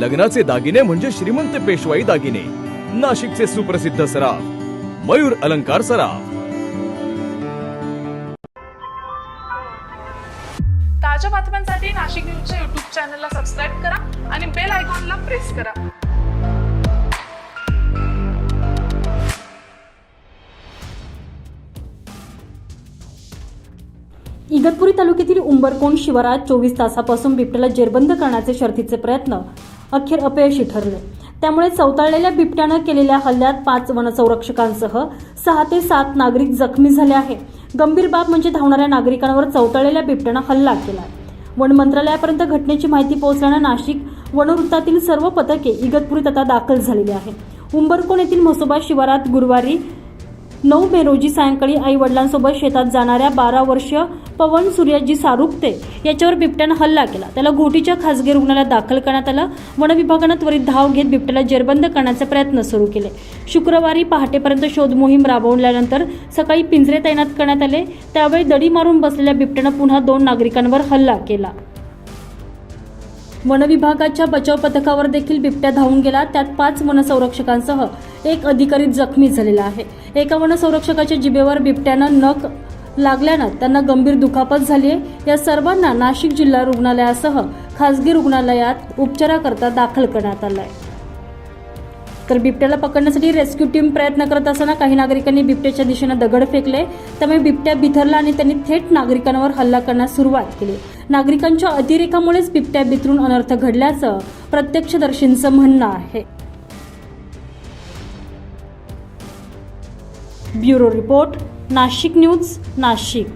लग्नाचे दागिने म्हणजे श्रीमंत पेशवाई दागिने. नाशिकचे सुप्रसिद्ध सराफ मयूर अलंकार सराफ. ताज्या बातम्यांसाठी नाशिक न्यूजच्या युट्यूब चॅनलला सबस्क्राईब करा आणि बेल आयकॉनला प्रेस करा. इगतपुरी तालुक्यातील उंबरकोंड शिवारात चोवीस तासापासून बिबट्याला जेरबंद करण्याचे शर्थीचे प्रयत्न अखेर अपयशी ठरले. त्यामुळे चवताळलेल्या बिबट्यानं केलेल्या हल्ल्यात पाच वनसंरक्षकांसह सहा ते सात नागरिक जखमी झाले आहे गंभीर बाब म्हणजे धावणाऱ्या नागरिकांवर चवताळलेल्या बिबट्यानं हल्ला केला. वन मंत्रालयापर्यंत घटनेची माहिती पोहोचल्यानं नाशिक वनवृत्तातील सर्व पथके इगतपुरीत आता दाखल झालेली आहे उंबरकोण येथील म्हसोबा शिवारात गुरुवारी नऊ मे रोजी सायंकाळी आई वडिलांसोबत शेतात जाणाऱ्या बारा वर्षीय पवन सूर्यजी सारुपते याच्यावर बिबट्यानं हल्ला केला. त्याला घोटीच्या खासगी रुग्णालयात दाखल करण्यात आलं. वन विभागानं त्वरित धाव घेत बिबट्याला जेरबंद करण्याचे प्रयत्न सुरू केले. शुक्रवारी पहाटेपर्यंत शोध मोहीम राबवल्यानंतर सकाळी पिंजरे तैनात करण्यात आले. त्यावेळी दडी मारून बसलेल्या बिबट्यानं पुन्हा दोन नागरिकांवर हल्ला केला. वनविभागाच्या बचाव पथकावर देखील बिबट्या धावून गेला. त्यात पाच वनसंरक्षकांसह एक अधिकारी जखमी झालेला आहे. एका वनसंरक्षकाच्या जिभेवर बिबट्यानं नख लागल्यानं त्यांना गंभीर दुखापत झाली आहे. या सर्वांना नाशिक जिल्हा रुग्णालयासह खासगी रुग्णालयात उपचाराकरता दाखल करण्यात आलं आहे तर बिबट्याला पकडण्यासाठी रेस्क्यू टीम प्रयत्न करत असताना काही नागरिकांनी बिबट्याच्या दिशेनं दगड फेकले. त्यामुळे बिबट्या बिथरला आणि त्यांनी थेट नागरिकांवर हल्ला करण्यास सुरुवात केली. नागरिकांच्या अतिरेकामुळेच बिबट्या बितरून अनर्थ घडल्याचं प्रत्यक्षदर्शींचं म्हणणं आहे. Bureau report Nashik news Nashik.